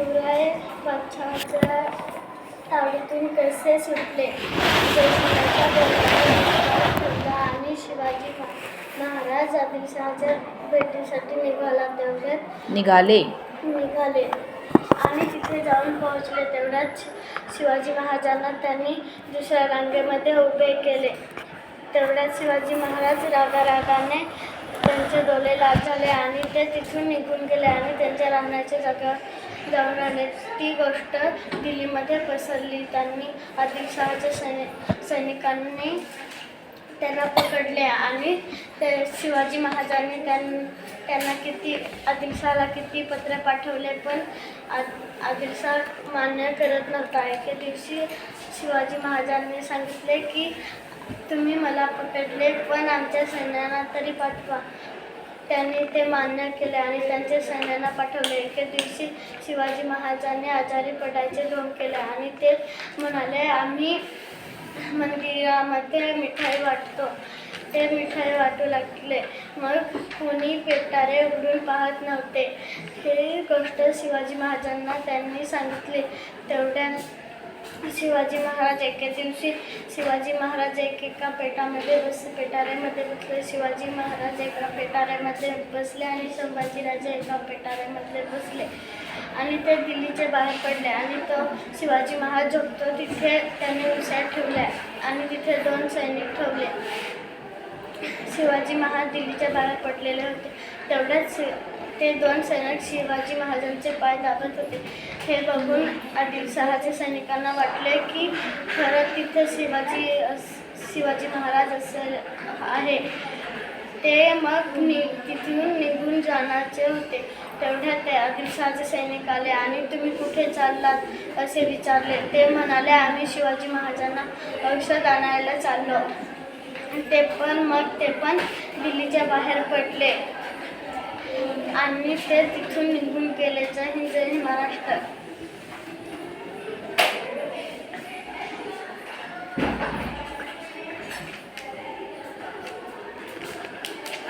शिवराय पक्षाच्या तावडीतून कसे सुटले? आणि शिवाजी महा- महाराज आदिलशहाच्या भेटीसाठी निघाला तेवढ्यात निघाले. निघाले. आणि तिथे जाऊन पोहोचले तेवढ्यात शि- शिवाजी महाराजांना त्यांनी दुसऱ्या रांगेमध्ये उभे केले. तेवढ्यात शिवाजी महाराज रागारागाने डोले डोळे झाले आणि ते तिथून निघून गेले आणि त्यांच्या राहण्याच्या जागेवर जाऊन आले. ती गोष्ट दिल्लीमध्ये पसरली. त्यांनी आदिलशहाच्या सैनि सैनिकांनी त्यांना पकडले आणि ते शिवाजी महाराजांनी त्यां त्यांना किती आदिलशाला किती पत्र पाठवले पण आद आदिलशाह मान्य करत नव्हता. एके दिवशी शिवाजी महाराजांनी सांगितले की तुम्ही मला पकडले पण आमच्या सैन्यांना तरी पाठवा. त्यांनी ते मान्य केले आणि त्यांच्या सैन्यांना पाठवले. एके दिवशी शिवाजी महाराजांनी आजारी पडायचे ढोंग केले आणि ते म्हणाले आम्ही मंदिरामध्ये मिठाई वाटतो. ते मिठाई वाटू लागले. मग कोणी पेटारे उडून पाहत नव्हते. ही गोष्ट शिवाजी महाराजांना त्यांनी सांगितली. तेवढ्या शिवाजी महाराज एके दिवशी शिवाजी महाराज एक एका पेटामध्ये बस पेटाऱ्यामध्ये बसले. शिवाजी महाराज एका पेटाऱ्यामध्ये बसले आणि संभाजीराजे एका पेटाऱ्यामध्ये बसले. आणि ते दिल्लीच्या बाहेर पडले आणि तो शिवाजी महाराज झोपतो. तिथे त्याने उशा ठेवल्या आणि तिथे दोन सैनिक ठेवले. शिवाजी महाराज दिल्लीच्या बाहेर पडलेले होते. तेवढ्याच शि- ते दोन सैनिक शिवाजी महाराजांचे पाय दाबत होते. हे बघून आदिलशहाच्या सैनिकांना वाटले की खरं तिथे शिवाजी शिवाजी महाराज असेल आहे. ते मग नि तिथून निघून जाण्याचे होते. तेवढ्यात ते आदिलशहाचे सैनिक आले आणि तुम्ही कुठे चाललात? असे विचारले. ते म्हणाले आम्ही शिवाजी महाराजांना औषध आणायला चाललो. ते पण मग ते पण दिल्लीच्या बाहेर पडले. आणि ते तिथून निघून गेले जय हिंद जय हिंद महाराष्ट्र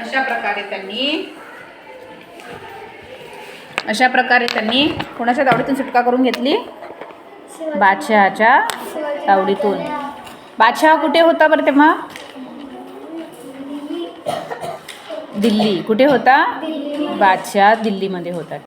अशा प्रकारे त्यांनी अशा प्रकारे त्यांनी कोणाच्या तावडीतून सुटका करून घेतली? बादशहाच्या तावडीतून. बादशहा कुठे होता बरं तेव्हा? दिल्ली. कुठे होता? दिल्ली. बादशहा दिल्लीमध्ये होता.